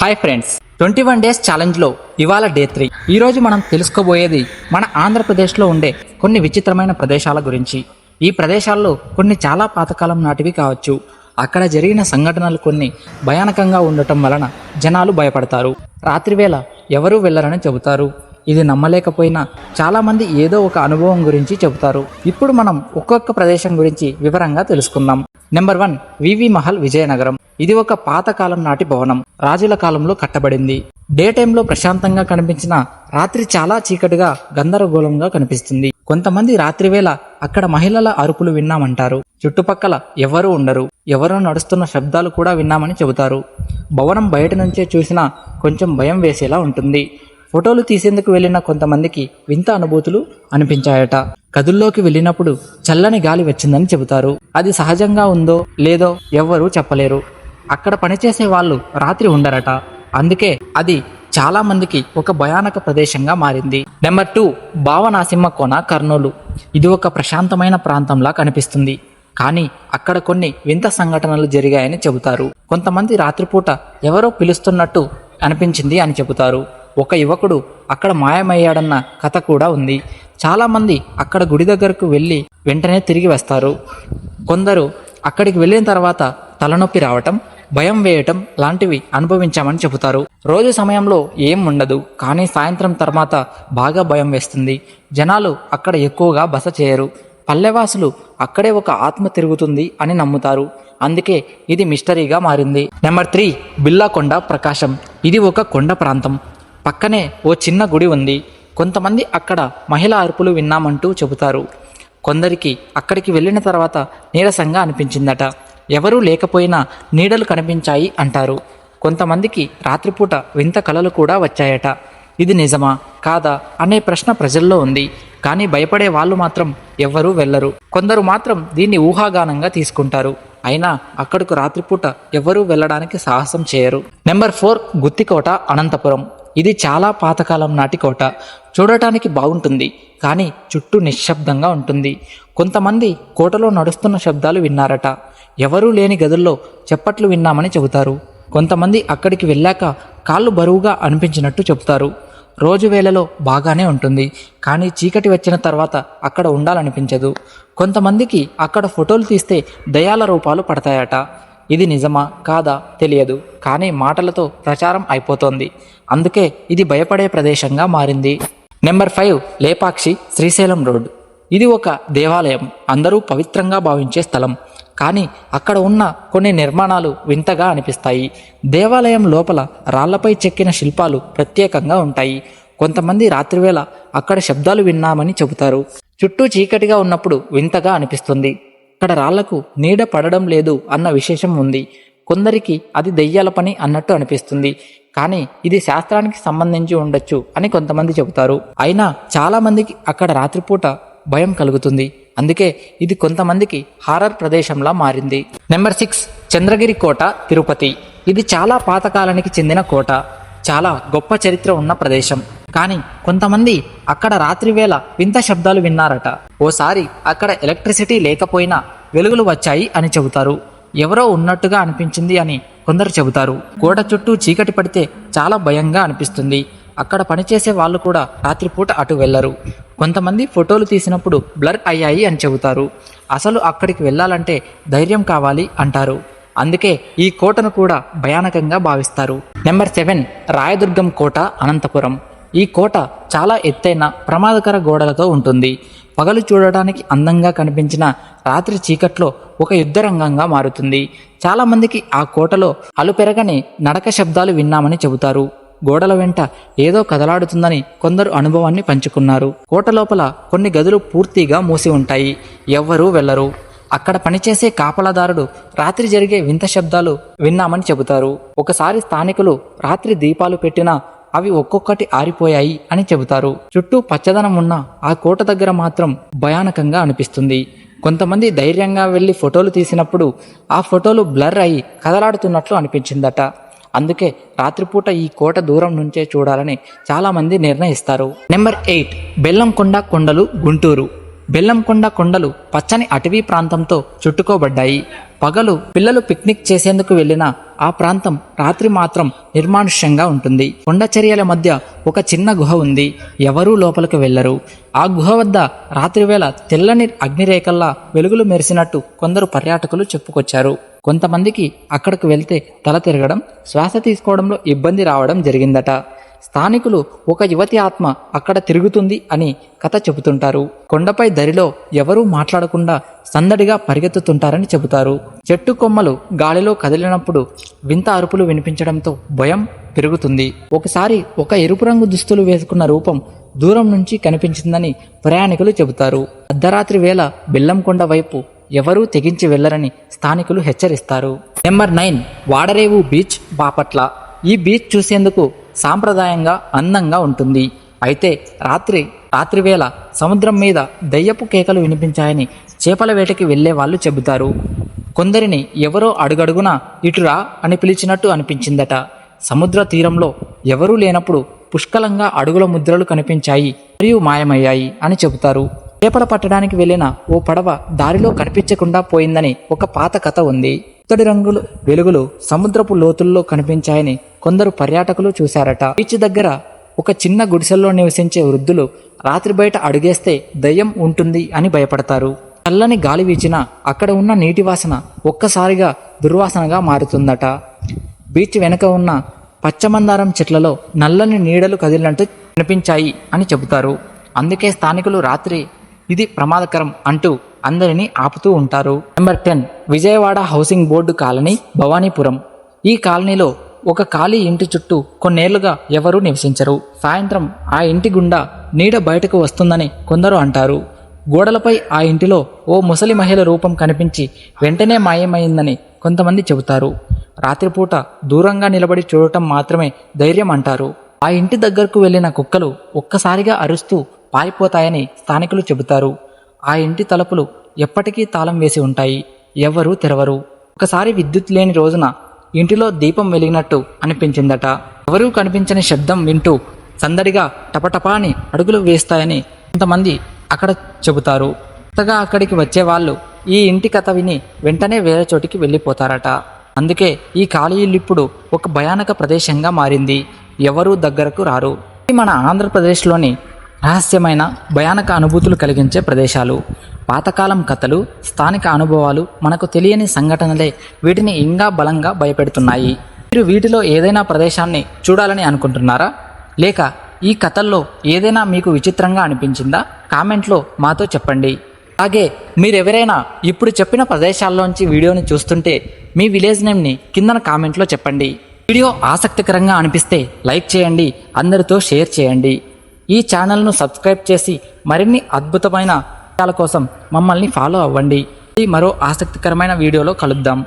Hi friends. Twenty one days ఛాలెంజ్లో ఇవాళ day three. ఈరోజు మనం తెలుసుకోబోయేది మన ఆంధ్రప్రదేశ్లో ఉండే కొన్ని విచిత్రమైన ప్రదేశాల గురించి. ఈ ప్రదేశాల్లో కొన్ని చాలా పాతకాలం నాటివి కావచ్చు. అక్కడ జరిగిన సంఘటనలు కొన్ని భయానకంగా ఉండటం వలన జనాలు భయపడతారు. రాత్రివేళ ఎవరూ వెళ్ళరని చెబుతారు. ఇది నమ్మలేకపోయినా చాలామంది ఏదో ఒక అనుభవం గురించి చెబుతారు. ఇప్పుడు మనం ఒక్కొక్క ప్రదేశం గురించి వివరంగా తెలుసుకుందాం. Number one Vivi Mahal Vizianagaram. ఇది ఒక పాతకాలం నాటి భవనం. రాజుల కాలంలో కట్టబడింది. డే టైంలో ప్రశాంతంగా కనిపించిన రాత్రి చాలా చీకటిగా గందరగోళంగా కనిపిస్తుంది. కొంతమంది రాత్రివేళ అక్కడ మహిళల అరుపులు విన్నామంటారు. చుట్టుపక్కల ఎవరూ ఉండరు. ఎవరో నడుస్తున్న శబ్దాలు కూడా విన్నామని చెబుతారు. భవనం బయట నుంచే చూసినా కొంచెం భయం వేసేలా ఉంటుంది. ఫోటోలు తీసేందుకు వెళ్ళిన కొంతమందికి వింత అనుభూతులు అనిపించాయట. గదుల్లోకి వెళ్ళినప్పుడు చల్లని గాలి వచ్చిందని చెబుతారు. అది సహజంగా ఉందో లేదో ఎవ్వరూ చెప్పలేరు. అక్కడ పనిచేసే వాళ్ళు రాత్రి ఉండరట. అందుకే అది చాలా మందికి ఒక భయానక ప్రదేశంగా మారింది. Number two Bhavanasimha Kona Kurnool. ఇది ఒక ప్రశాంతమైన ప్రాంతంలా కనిపిస్తుంది. కానీ అక్కడ కొన్ని వింత సంఘటనలు జరిగాయని చెబుతారు. కొంతమంది రాత్రిపూట ఎవరో పిలుస్తున్నట్టు అనిపించింది అని చెబుతారు. ఒక యువకుడు అక్కడ మాయమయ్యాడన్న కథ కూడా ఉంది. చాలామంది అక్కడ గుడి దగ్గరకు వెళ్ళి వెంటనే తిరిగి వస్తారు. కొందరు అక్కడికి వెళ్ళిన తర్వాత తలనొప్పి రావటం భయం వేయటం లాంటివి అనుభవించామని చెబుతారు. రోజు సమయంలో ఏం ఉండదు. కానీ సాయంత్రం తర్వాత బాగా భయం వేస్తుంది. జనాలు అక్కడ ఎక్కువగా బస చేయరు. పల్లెవాసులు అక్కడే ఒక ఆత్మ తిరుగుతుంది అని నమ్ముతారు. అందుకే ఇది మిస్టరీగా మారింది. Number three Billakonda Prakasam. ఇది ఒక కొండ ప్రాంతం. పక్కనే ఓ చిన్న గుడి ఉంది. కొంతమంది అక్కడ మహిళా అరుపులు విన్నామంటూ చెబుతారు. కొందరికి అక్కడికి వెళ్ళిన తర్వాత నీరసంగా అనిపించిందట. ఎవరూ లేకపోయినా నీడలు కనిపించాయి అంటారు. కొంతమందికి రాత్రిపూట వింత కలలు కూడా వచ్చాయట. ఇది నిజమా? కాదా? అనే ప్రశ్న ప్రజల్లో ఉంది. కానీ భయపడే వాళ్ళు మాత్రం ఎవ్వరూ వెళ్ళరు. కొందరు మాత్రం దీన్ని ఊహాగానంగా తీసుకుంటారు. అయినా అక్కడకు రాత్రిపూట ఎవరూ వెళ్ళడానికి సాహసం చేయరు. Number four Guttikota Anantapuram. ఇది చాలా పాతకాలం నాటి కోట. చూడటానికి బాగుంటుంది కానీ చుట్టూ నిశ్శబ్దంగా ఉంటుంది. కొంతమంది కోటలో నడుస్తున్న శబ్దాలు విన్నారట. ఎవరూ లేని గదుల్లో చెప్పట్లు విన్నామని చెబుతారు. కొంతమంది అక్కడికి వెళ్ళాక కాళ్ళు బరువుగా అనిపించినట్టు చెబుతారు. రోజు వేళలో బాగానే ఉంటుంది కానీ చీకటి వచ్చిన తర్వాత అక్కడ ఉండాలనిపించదు. కొంతమందికి అక్కడ ఫోటోలు తీస్తే దయాల రూపాలు పడతాయట. ఇది నిజమా? కాదా? తెలియదు. కానీ మాటలతో ప్రచారం అయిపోతోంది. అందుకే ఇది భయపడే ప్రదేశంగా మారింది. Number five Lepakshi Srisailam road. ఇది ఒక దేవాలయం. అందరూ పవిత్రంగా భావించే స్థలం. కానీ అక్కడ ఉన్న కొన్ని నిర్మాణాలు వింతగా అనిపిస్తాయి. దేవాలయం లోపల రాళ్ళపై చెక్కిన శిల్పాలు ప్రత్యేకంగా ఉంటాయి. కొంతమంది రాత్రివేళ అక్కడ శబ్దాలు విన్నామని చెబుతారు. చుట్టూ చీకటిగా ఉన్నప్పుడు వింతగా అనిపిస్తుంది. అక్కడ రాళ్ళకు నీడ పడడం లేదు అన్న విశేషం ఉంది. కొందరికి అది దెయ్యాల పని అన్నట్టు అనిపిస్తుంది. కానీ ఇది శాస్త్రానికి సంబంధించి ఉండొచ్చు అని కొంతమంది చెబుతారు. అయినా చాలా మందికి అక్కడ రాత్రిపూట భయం కలుగుతుంది. అందుకే ఇది కొంతమందికి హారర్ ప్రదేశంలా మారింది. నెంబర్ సిక్స్ చంద్రగిరి కోట తిరుపతి. ఇది చాలా పాతకాలానికి చెందిన కోట. చాలా గొప్ప చరిత్ర ఉన్న ప్రదేశం. కానీ కొంతమంది అక్కడ రాత్రివేళ వింత శబ్దాలు విన్నారట. ఓసారి అక్కడ ఎలక్ట్రిసిటీ లేకపోయినా వెలుగులు వచ్చాయి అని చెబుతారు. ఎవరో ఉన్నట్టుగా అనిపించింది అని కొందరు చెబుతారు. గోడ చుట్టూ చీకటి పడితే చాలా భయంగా అనిపిస్తుంది. అక్కడ పనిచేసే వాళ్ళు కూడా రాత్రిపూట అటు వెళ్ళరు. కొంతమంది ఫోటోలు తీసినప్పుడు బ్లర్ అయ్యాయి అని చెబుతారు. అసలు అక్కడికి వెళ్ళాలంటే ధైర్యం కావాలి అంటారు. అందుకే ఈ కోటను కూడా భయానకంగా భావిస్తారు. నెంబర్ సెవెన్ రాయదుర్గం కోట అనంతపురం. ఈ కోట చాలా ఎత్తైన ప్రమాదకర గోడలతో ఉంటుంది. పగలు చూడడానికి అందంగా కనిపించిన రాత్రి చీకట్లో ఒక యుద్ధరంగంగా మారుతుంది. చాలామందికి ఆ కోటలో అలుపెరగని నడక శబ్దాలు విన్నామని చెబుతారు. గోడల వెంట ఏదో కదలాడుతుందని కొందరు అనుభవాన్ని పంచుకున్నారు. కోట లోపల కొన్ని గదులు పూర్తిగా మూసి ఉంటాయి. ఎవ్వరూ వెళ్ళరు అక్కడ పనిచేసే కాపలాదారుడు రాత్రి జరిగే వింత శబ్దాలు విన్నామని చెబుతారు. ఒకసారి స్థానికులు రాత్రి దీపాలు పెట్టినా అవి ఒక్కొక్కటి ఆరిపోయాయి అని చెబుతారు. చుట్టూ పచ్చదనం ఉన్న ఆ కోట దగ్గర మాత్రం భయానకంగా అనిపిస్తుంది. కొంతమంది ధైర్యంగా వెళ్ళి ఫోటోలు తీసినప్పుడు ఆ ఫోటోలు బ్లర్ అయి కదలాడుతున్నట్లు అనిపించిందట. అందుకే రాత్రిపూట ఈ కోట దూరం నుంచే చూడాలని చాలామంది నిర్ణయిస్తారు. నెంబర్ ఎయిట్ బెల్లంకొండ కొండలు గుంటూరు. బెల్లంకొండ కొండలు పచ్చని అటవీ ప్రాంతంతో చుట్టుకోబడ్డాయి. పగలు పిల్లలు పిక్నిక్ చేసేందుకు వెళ్ళిన ఆ ప్రాంతం రాత్రి మాత్రం నిర్మానుష్యంగా ఉంటుంది. కొండ చర్యల మధ్య ఒక చిన్న గుహ ఉంది. ఎవరూ లోపలికి వెళ్ళరు ఆ గుహ వద్ద రాత్రివేళ తెల్లని అగ్నిరేఖల్లా వెలుగులు మెరిసినట్టు కొందరు పర్యాటకులు చెప్పుకొచ్చారు. కొంతమందికి అక్కడికి వెళ్తే తల తిరగడం శ్వాస తీసుకోవడంలో ఇబ్బంది రావడం జరిగిందట. స్థానికులు ఒక యువతి ఆత్మ అక్కడ తిరుగుతుంది అని కథ చెబుతుంటారు. కొండపై దరిలో ఎవరూ మాట్లాడకుండా సందడిగా పరిగెత్తుతుంటారని చెబుతారు. చెట్టు కొమ్మలు గాలిలో కదిలినప్పుడు వింత అరుపులు వినిపించడంతో భయం పెరుగుతుంది. ఒకసారి ఒక ఎరుపు రంగు దుస్తులు వేసుకున్న రూపం దూరం నుంచి కనిపించిందని ప్రయాణికులు చెబుతారు. అర్ధరాత్రి వేళ బెల్లంకొండ వైపు ఎవరూ తెగించి వెళ్ళరని స్థానికులు హెచ్చరిస్తారు. Number nine Vadarevu beach Bapatla. ఈ బీచ్ చూసేందుకు సాంప్రదాయంగా అందంగా ఉంటుంది. అయితే రాత్రి రాత్రివేళ సముద్రం మీద దయ్యపు కేకలు వినిపించాయని చేపల వేటకి వెళ్ళే వాళ్ళు చెబుతారు. కొందరిని ఎవరో అడుగడుగున ఇటురా అని పిలిచినట్టు అనిపించిందట. సముద్ర తీరంలో ఎవరూ లేనప్పుడు పుష్కలంగా అడుగుల ముద్రలు కనిపించాయి. మరియు మాయమయ్యాయి అని చెబుతారు. చేపల పట్టడానికి వెళ్ళిన ఓ పడవ దారిలో కనిపించకుండా పోయిందని ఒక పాత కథ ఉంది. ఇత్తడి రంగులు వెలుగులు సముద్రపు లోతుల్లో కనిపించాయని కొందరు పర్యాటకులు చూశారట. బీచ్ దగ్గర ఒక చిన్న గుడిసెల్లో నివసించే వృద్ధులు రాత్రి బయట అడుగేస్తే దయ్యం ఉంటుంది అని భయపడతారు. చల్లని గాలి వీచినా అక్కడ ఉన్న నీటి వాసన ఒక్కసారిగా దుర్వాసనగా మారుతుందట. బీచ్ వెనుక ఉన్న పచ్చమందారం చెట్లలో నల్లని నీడలు కదిలినట్టు కనిపించాయి అని చెబుతారు. అందుకే స్థానికులు రాత్రి ఇది ప్రమాదకరం అంటూ అందరినీ ఆపుతూ ఉంటారు. Number ten Vijayawada housing board colony Bhavanipuram. ఈ కాలనీలో ఒక ఖాళీ ఇంటి చుట్టూ కొన్నేళ్ళుగా ఎవరూ నివసించరు. సాయంత్రం ఆ ఇంటి గుండా నీడ బయటకు వస్తుందని కొందరు అంటారు. గోడలపై ఆ ఇంటిలో ఓ ముసలి మహిళ రూపం కనిపించి వెంటనే మాయమైందని కొంతమంది చెబుతారు. రాత్రిపూట దూరంగా నిలబడి చూడటం మాత్రమే ధైర్యం అంటారు. ఆ ఇంటి దగ్గరకు వెళ్ళిన కుక్కలు ఒక్కసారిగా అరుస్తూ పారిపోతాయని స్థానికులు చెబుతారు. ఆ ఇంటి తలుపులు ఎప్పటికీ తాళం వేసి ఉంటాయి. ఎవ్వరూ తెరవరు. ఒకసారి విద్యుత్ లేని రోజున ఇంటిలో దీపం వెలిగినట్టు అనిపించిందట. ఎవరూ కనిపించని శబ్దం వింటూ సందడిగా టపటపాని అడుగులు వేస్తాయని కొంతమంది అక్కడ చెబుతారు. కొత్తగా అక్కడికి వచ్చే వాళ్ళు ఈ ఇంటి కథ విని వెంటనే వేరే చోటికి వెళ్ళిపోతారట. అందుకే ఈ ఖాళీ ఇల్లు ఇప్పుడు ఒక భయానక ప్రదేశంగా మారింది. ఎవరూ దగ్గరకు రారు. ఇది మన ఆంధ్రప్రదేశ్లోని రహస్యమైన భయానక అనుభూతులు కలిగించే ప్రదేశాలు. పాతకాలం కథలు స్థానిక అనుభవాలు మనకు తెలియని సంఘటనలే వీటిని ఇంకా బలంగా భయపెడుతున్నాయి. మీరు వీటిలో ఏదైనా ప్రదేశాన్ని చూడాలని అనుకుంటున్నారా? లేక ఈ కథల్లో ఏదైనా మీకు విచిత్రంగా అనిపించిందా? కామెంట్లో మాతో చెప్పండి. అలాగే మీరెవరైనా ఇప్పుడు చెప్పిన ప్రదేశాల్లోంచి వీడియోని చూస్తుంటే మీ విలేజ్ నేమ్ని కిందన కామెంట్లో చెప్పండి. వీడియో ఆసక్తికరంగా అనిపిస్తే లైక్ చేయండి అందరితో షేర్ చేయండి. ఈ ఛానల్ను సబ్స్క్రైబ్ చేసి మరిన్ని అద్భుతమైన కోసం మమ్మల్ని ఫాలో అవ్వండి. మరో ఆసక్తికరమైన వీడియోలో కలుద్దాం.